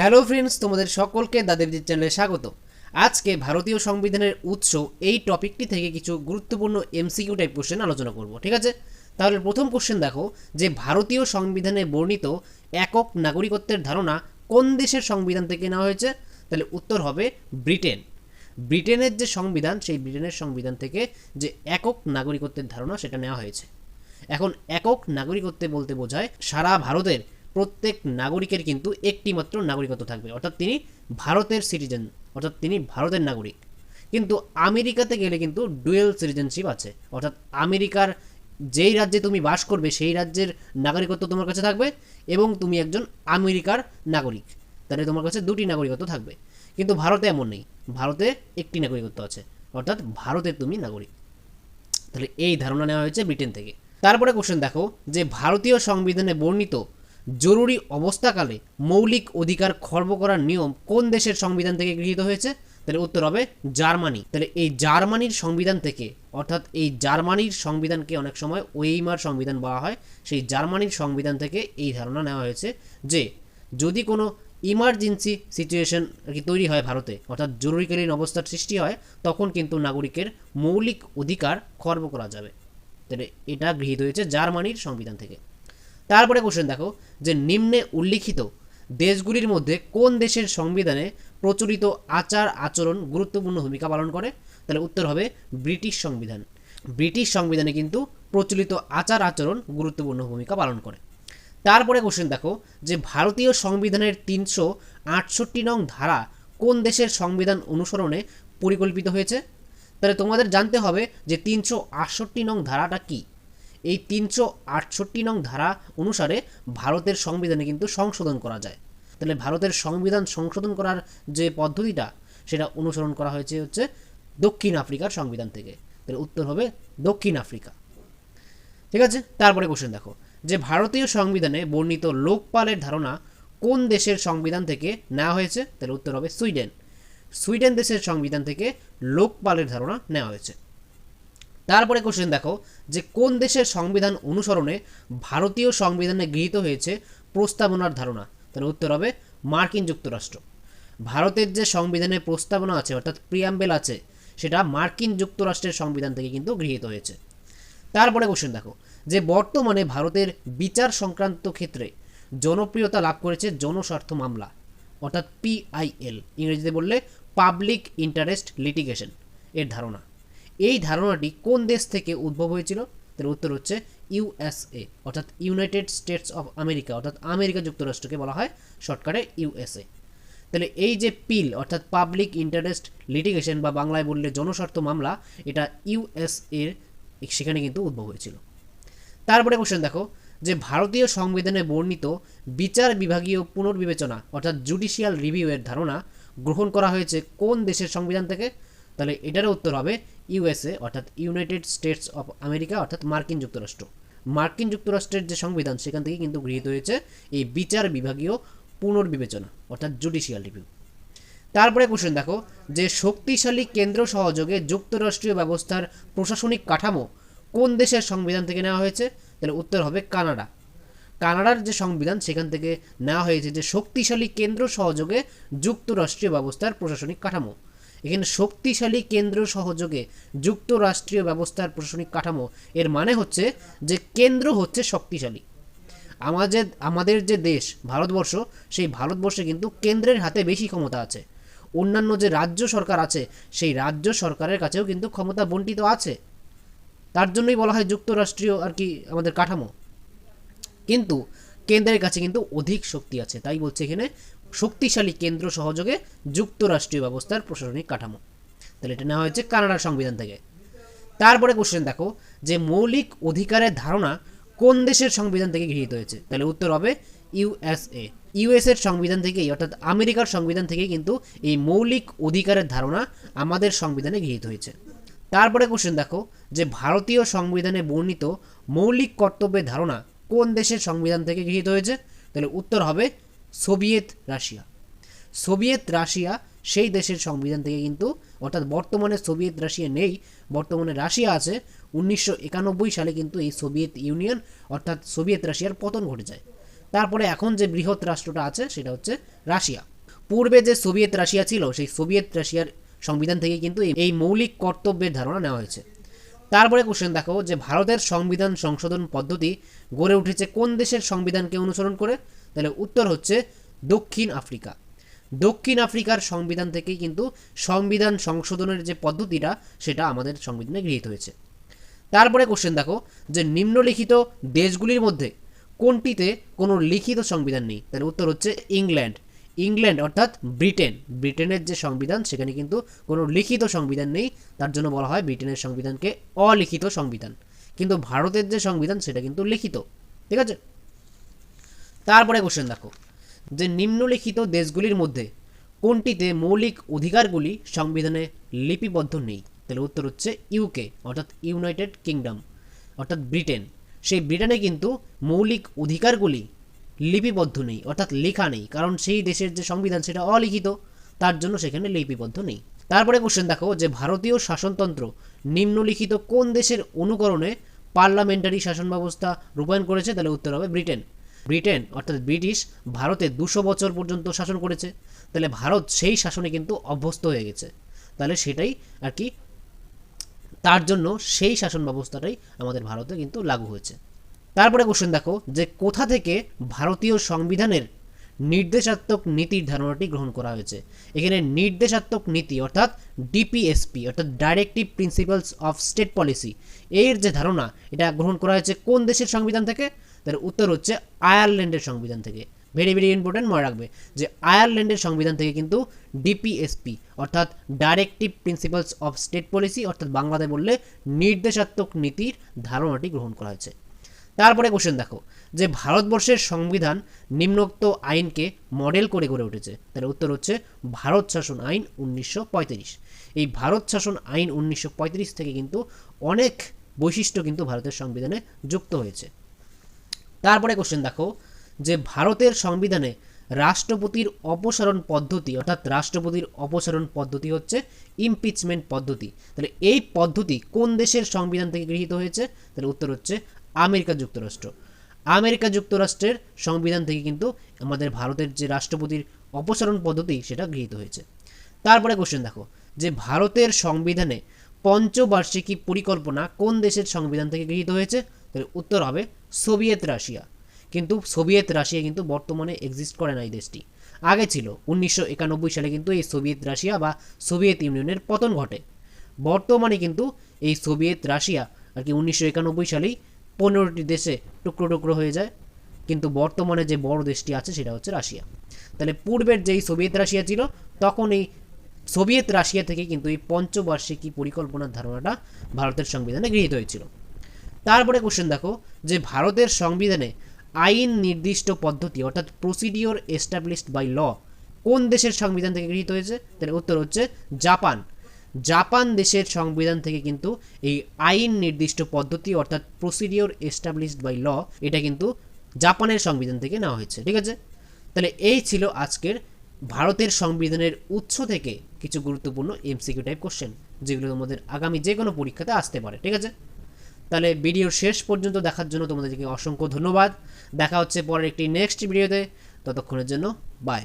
Hello friends, তোমাদের সকলকে দাদেবজির চ্যানেলে স্বাগত। আজকে ভারতীয় সংবিধানের উৎস এই টপিকটি থেকে কিছু গুরুত্বপূর্ণ এমসিকিউ টাইপ কোশ্চেন আলোচনা করব, ঠিক আছে? তাহলে প্রথম কোশ্চেন দেখো, যে ভারতীয় সংবিধানে বর্ণিত একক নাগরিকত্বের ধারণা কোন দেশের সংবিধান থেকে নেওয়া হয়েছে? তাহলে উত্তর হবে ব্রিটেন। ব্রিটেনের যে সংবিধান, সেই ব্রিটেনের সংবিধান থেকে যে একক নাগরিকত্বের ধারণা, সেটা নেওয়া হয়েছে। এখন একক নাগরিকত্বে বলতে বোঝায় সারা ভারতের প্রত্যেক নাগরিকের কিন্তু একটি মাত্র নাগরিকত্ব থাকবে। অর্থাৎ তিনি ভারতের সিটিজেন অর্থাৎ তিনি ভারতের নাগরিক। কিন্তু আমেরিকাতে গেলে কিন্তু ডুয়েল সিটিজেনশিপ আছে। অর্থাৎ আমেরিকার যেই রাজ্যে তুমি বাস করবে, সেই রাজ্যের নাগরিকত্ব তোমার কাছে থাকবে এবং তুমি একজন আমেরিকার নাগরিক। তাহলে তোমার কাছে দুটি নাগরিকত্ব থাকবে। কিন্তু ভারতে এমন নেই। ভারতে একটি নাগরিকত্ব আছে। অর্থাৎ ভারতের তুমি নাগরিক। তাহলে এই ধারণা নেওয়া হয়েছে ব্রিটেন থেকে। তারপরে কোশ্চেন দেখো যে ভারতীয় সংবিধানে বর্ণিত জরুরি অবস্থাকালে মৌলিক অধিকার খর্ব করার নিয়ম কোন দেশের সংবিধান থেকে গৃহীত হয়েছে? তাহলে উত্তর হবে জার্মানি। তাহলে এই জার্মানির সংবিধান থেকে, অর্থাৎ এই জার্মানির সংবিধানকে অনেক সময় ওয়েইমার সংবিধান বলা হয়, সেই জার্মানির সংবিধান থেকে এই ধারণা নেওয়া হয়েছে যে, যদি কোনো ইমার্জেন্সি সিচুয়েশন আর কি তৈরি হয় ভারতে, অর্থাৎ জরুরিকালীন অবস্থার সৃষ্টি হয়, তখন কিন্তু নাগরিকের মৌলিক অধিকার খর্ব করা যাবে। তাহলে এটা গৃহীত হয়েছে জার্মানির সংবিধান থেকে। তারপরে কোশ্চেন দেখো, যে নিম্নে উল্লিখিত দেশগুলির মধ্যে কোন দেশের সংবিধানে প্রচলিত আচার আচরণ গুরুত্বপূর্ণ ভূমিকা পালন করে? তাহলে উত্তর হবে ব্রিটিশ সংবিধান। ব্রিটিশ সংবিধানে কিন্তু প্রচলিত আচার আচরণ গুরুত্বপূর্ণ ভূমিকা পালন করে। তারপরে কোশ্চেন দেখো, যে ভারতীয় সংবিধানের তিনশো আটষট্টি নং ধারা কোন দেশের সংবিধান অনুসরণে পরিকল্পিত হয়েছে? তাহলে তোমাদের জানতে হবে যে তিনশো আটষট্টি নং ধারাটা কী। এই তিনশো আটষট্টি নং ধারা অনুসারে ভারতের সংবিধানে কিন্তু সংশোধন করা যায়। তাহলে ভারতের সংবিধান সংশোধন করার যে পদ্ধতিটা, সেটা অনুসরণ করা হয়েছে হচ্ছে দক্ষিণ আফ্রিকার সংবিধান থেকে। তাহলে উত্তর হবে দক্ষিণ আফ্রিকা। ঠিক আছে? তারপরে কোশ্চেন দেখো। যে ভারতীয় সংবিধানে বর্ণিত লোকপালের ধারণা কোন দেশের সংবিধান থেকে নেওয়া হয়েছে? তাহলে উত্তর হবে সুইডেন। সুইডেন দেশের সংবিধান থেকে লোকপালের ধারণা নেওয়া হয়েছে। তারপরে কোশ্চেন দেখো, যে কোন দেশের সংবিধান অনুসরণে ভারতীয় সংবিধানে গৃহীত হয়েছে প্রস্তাবনার ধারণা? তাহলে উত্তর হবে মার্কিন যুক্তরাষ্ট্র। ভারতের যে সংবিধানে প্রস্তাবনা আছে, অর্থাৎ প্রিয়াম্বেল আছে, সেটা মার্কিন যুক্তরাষ্ট্রের সংবিধান থেকে কিন্তু গৃহীত হয়েছে। তারপরে কোশ্চেন দেখো, যে বর্তমানে ভারতের বিচার সংক্রান্ত ক্ষেত্রে জনপ্রিয়তা লাভ করেছে জনস্বার্থ মামলা, অর্থাৎ পিআইএল ইংরেজিতে বললে পাবলিক ইন্টারেস্ট লিটিগেশন এর ধারণা। এই ধারণাটি কোন দেশ থেকে উদ্ভব হয়েছিল? তার উত্তর হচ্ছে ইউএসএ অর্থাৎ ইউনাইটেড স্টেটস অফ আমেরিকা, অর্থাৎ আমেরিকা যুক্তরাষ্ট্রকে বলা হয় শর্টকাটে ইউএসএ তাহলে এই যে পিল, অর্থাৎ পাবলিক ইন্টারেস্ট লিটিগেশন বা বাংলায় বললে জনস্বার্থ মামলা, এটা ইউএসএ সেখানে কিন্তু উদ্ভব হয়েছিল। তারপরে কোশ্চেন দেখো, যে ভারতীয় সংবিধানে বর্ণিত বিচার বিভাগীয় পুনর্বিবেচনা, অর্থাৎ জুডিশিয়াল রিভিউ এর ধারণা গ্রহণ করা হয়েছে কোন দেশের সংবিধান থেকে? তাহলে এটারও উত্তর হবে ইউএসএ, অর্থাৎ ইউনাইটেড স্টেটস অফ আমেরিকা অর্থাৎ মার্কিন যুক্তরাষ্ট্র। মার্কিন যুক্তরাষ্ট্রের যে সংবিধান, সেখান থেকে কিন্তু গৃহীত হয়েছে এই বিচার বিভাগীয় পুনর্বিবেচনা, অর্থাৎ জুডিশিয়াল রিভিউ। তারপরে কোশ্চেন দেখো, যে শক্তিশালী কেন্দ্র সহযোগে যুক্তরাষ্ট্রীয় ব্যবস্থার প্রশাসনিক কাঠামো কোন দেশের সংবিধান থেকে নেওয়া হয়েছে? তাহলে উত্তর হবে কানাডা। কানাডার যে সংবিধান, সেখান থেকে নেওয়া হয়েছে যে শক্তিশালী কেন্দ্র সহযোগে যুক্তরাষ্ট্রীয় ব্যবস্থার প্রশাসনিক কাঠামো। এখানে শক্তিশালী কেন্দ্র সহযোগে যুক্তরাষ্ট্রীয় ব্যবস্থার প্রশাসনিক কাঠামো। এর মানে হচ্ছে যে কেন্দ্র হচ্ছে শক্তিশালী। আমাদের আমাদের যে দেশ, ভারতবর্ষ, সেই ভারতবর্ষে কিন্তু কেন্দ্রের হাতে বেশি ক্ষমতা আছে। অন্যান্য যে রাজ্য সরকার আছে, সেই রাজ্য সরকারের কাছেও কিন্তু ক্ষমতা বন্টিত আছে। তার জন্যই বলা হয় যুক্তরাষ্ট্রীয় আর কি আমাদের কাঠামো। কিন্তু কেন্দ্রের কাছে কিন্তু অধিক শক্তি আছে। তাই বলছে এখানে শক্তিশালী কেন্দ্র সহযোগে যুক্তরাষ্ট্রীয় ব্যবস্থার প্রশাসনিক কাঠামো। তাহলে এটা নেওয়া হয়েছে কানাডার সংবিধান থেকে। তারপরে কোশ্চেন দেখো, যে মৌলিক অধিকারের ধারণা কোন দেশের সংবিধান থেকে গৃহীত হয়েছে? তাহলে উত্তর হবে ইউএসএ ইউএসের সংবিধান থেকেই, অর্থাৎ আমেরিকার সংবিধান থেকেই কিন্তু এই মৌলিক অধিকারের ধারণা আমাদের সংবিধানে গৃহীত হয়েছে। তারপরে কোশ্চেন দেখো, যে ভারতীয় সংবিধানে বর্ণিত মৌলিক কর্তব্যের ধারণা কোন দেশের সংবিধান থেকে গৃহীত হয়েছে? তাহলে উত্তর হবে সোভিয়েত রাশিয়া। সোভিয়েত রাশিয়া সেই দেশের সংবিধান থেকে কিন্তু, অর্থাৎ বর্তমানে সোভিয়েত রাশিয়া নেই, বর্তমানে রাশিয়া আছে, উনিশশো একানব্বই সালে কিন্তু এই সোভিয়েত ইউনিয়ন, অর্থাৎ সোভিয়েত রাশিয়ার পতন ঘটে যায়। তারপরে এখন যে বৃহৎ রাষ্ট্রটা আছে, সেটা হচ্ছে রাশিয়া। পূর্বে যে সোভিয়েত রাশিয়া ছিল, সেই সোভিয়েত রাশিয়ার সংবিধান থেকে কিন্তু এই- মৌলিক কর্তব্যের ধারণা নেওয়া হয়েছে। তারপরে কোশ্চেন দেখো যে ভারতের সংবিধান সংশোধন পদ্ধতি গড়ে উঠেছে কোন দেশের সংবিধানকে অনুসরণ করে? তাহলে উত্তর হচ্ছে দক্ষিণ আফ্রিকা। দক্ষিণ আফ্রিকার সংবিধান থেকেই কিন্তু সংবিধান সংশোধনের যে পদ্ধতিটা, সেটা আমাদের সংবিধানে গৃহীত হয়েছে। তারপরে কোশ্চেন দেখো, যে নিম্নলিখিত দেশগুলির মধ্যে কোনটিতে কোনো লিখিত সংবিধান নেই? তাহলে উত্তর হচ্ছে ইংল্যান্ড। ইংল্যান্ড অর্থাৎ ব্রিটেন। ব্রিটেনের যে সংবিধান, সেখানে কিন্তু কোনো লিখিত সংবিধান নেই। তার জন্য বলা হয় ব্রিটেনের সংবিধানকে অলিখিত সংবিধান। কিন্তু ভারতের যে সংবিধান, সেটা কিন্তু লিখিত। ঠিক আছে? তারপরে কোশ্চেন দেখো। যে নিম্নলিখিত দেশগুলির মধ্যে কোনটিতে মৌলিক অধিকারগুলি সংবিধানে লিপিবদ্ধ নেই? তাহলে উত্তর হচ্ছে ইউকে অর্থাৎ ইউনাইটেড কিংডম অর্থাৎ ব্রিটেন সেই ব্রিটেনে কিন্তু মৌলিক অধিকারগুলি লিপিবদ্ধ নেই, অর্থাৎ লেখা নেই, কারণ সেই দেশের যে সংবিধান সেটা অলিখিত, তার জন্য সেখানে লিপিবদ্ধ নেই। তারপরে কোশ্চেন দেখো যে ভারতীয় শাসনতন্ত্র নিম্নলিখিত কোন দেশের অনুকরণে পার্লামেন্টারি শাসন ব্যবস্থা রূপায়ণ করেছে? তাহলে উত্তর হবে ব্রিটেন ব্রিটেন, অর্থাৎ ব্রিটিশ, ভারতে দুশো বছর পর্যন্ত শাসন করেছে। তাহলে ভারত সেই শাসনে কিন্তু অভ্যস্ত হয়ে গেছে। তাহলে সেটাই আর কি, তার জন্য সেই শাসন ব্যবস্থাটাই আমাদের ভারতে কিন্তু লাগু হয়েছে। তারপরে কোশ্চেন দেখো, যে কোথা থেকে ভারতীয় সংবিধানের নির্দেশাত্মক নীতির ধারণাটি গ্রহণ করা হয়েছে? এখানে নির্দেশাত্মক নীতি, অর্থাৎ ডিপিএসপি অর্থাৎ directive principles of state policy এর যে ধারণা, এটা গ্রহণ করা হয়েছে কোন দেশের সংবিধান থেকে? তার উত্তর হচ্ছে আয়ারল্যান্ডের সংবিধান থেকে। ভেরি ভেরি ইম্পর্টেন্ট মনে রাখবে যে আয়ারল্যান্ডের সংবিধান থেকে কিন্তু ডিপিএসপি অর্থাৎ directive principles of state policy অর্থাৎ বাংলাতে বললে নির্দেশাত্মক নীতির ধারণাটি গ্রহণ করা হয়েছে। তারপরে কোশ্চেন দেখো, যে ভারতবর্ষের সংবিধান নিম্নোক্ত আইনকে মডেল করে গড়ে উঠেছে তার উত্তর হচ্ছে ভারত শাসন আইন উনিশশো পঁয়ত্রিশ। এই ভারত শাসন আইন উনিশশো পঁয়ত্রিশ থেকে কিন্তু অনেক বৈশিষ্ট্য কিন্তু ভারতের সংবিধানে যুক্ত হয়েছে। তারপরে কোশ্চেন দেখো, যে ভারতের সংবিধানে রাষ্ট্রপতির অপসারণ পদ্ধতি, অর্থাৎ রাষ্ট্রপতির অপসারণ পদ্ধতি হচ্ছে ইমপিচমেন্ট পদ্ধতি। তাহলে এই পদ্ধতি কোন দেশের সংবিধান থেকে গৃহীত হয়েছে? তাহলে উত্তর হচ্ছে আমেরিকা যুক্তরাষ্ট্র। আমেরিকা যুক্তরাষ্ট্রের সংবিধান থেকে কিন্তু আমাদের ভারতের যে রাষ্ট্রপতির অপসারণ পদ্ধতি, সেটা গৃহীত হয়েছে। তারপরে কোশ্চেন দেখো, যে ভারতের সংবিধানে পঞ্চবার্ষিকী পরিকল্পনা কোন দেশের সংবিধান থেকে গৃহীত হয়েছে? তাহলে উত্তর হবে সোভিয়েত রাশিয়া। কিন্তু সোভিয়েত রাশিয়া কিন্তু বর্তমানে এক্সিস্ট করে না এই দেশটি। আগে ছিল, উনিশশো একানব্বই সালে কিন্তু এই সোভিয়েত রাশিয়া বা সোভিয়েত ইউনিয়নের পতন ঘটে। বর্তমানে কিন্তু এই সোভিয়েত রাশিয়া আর কি উনিশশো একানব্বই সালেই পনেরোটি দেশে টুকরো টুকরো হয়ে যায়। কিন্তু বর্তমানে যে বড় দেশটি আছে সেটা হচ্ছে রাশিয়া। তাহলে পূর্বের যেই সোভিয়েত রাশিয়া ছিল, তখন এই সোভিয়েত রাশিয়া থেকে কিন্তু এই পঞ্চবার্ষিকী পরিকল্পনার ধারণাটা ভারতের সংবিধানে গৃহীত হয়েছিল। তারপরে কোশ্চেন দেখো, যে ভারতের সংবিধানে আইন নির্দিষ্ট পদ্ধতি, অর্থাৎ প্রসিডিওর এস্টাবলিশড বাই ল কোন দেশের সংবিধান থেকে গৃহীত হয়েছে? তাহলে উত্তর হচ্ছে জাপান। জাপান দেশের সংবিধান থেকে কিন্তু এই আইন নির্দিষ্ট পদ্ধতি, অর্থাৎ প্রসিডিওর এস্টাবলিশড বাই ল এটা কিন্তু জাপানের সংবিধান থেকে নেওয়া হয়েছে। ঠিক আছে? তাহলে এই ছিল আজকের ভারতের সংবিধানের উৎস থেকে কিছু গুরুত্বপূর্ণ এমসিকিউ টাইপ কোশ্চেন যেগুলো তোমাদের আগামী যে কোনো পরীক্ষাতে আসতে পারে। ঠিক আছে? তাহলে ভিডিওর শেষ পর্যন্ত দেখার জন্য তোমাদেরকে অসংখ্য ধন্যবাদ। দেখা হচ্ছে পরের একটি নেক্সট ভিডিওতে ততক্ষণের জন্য বাই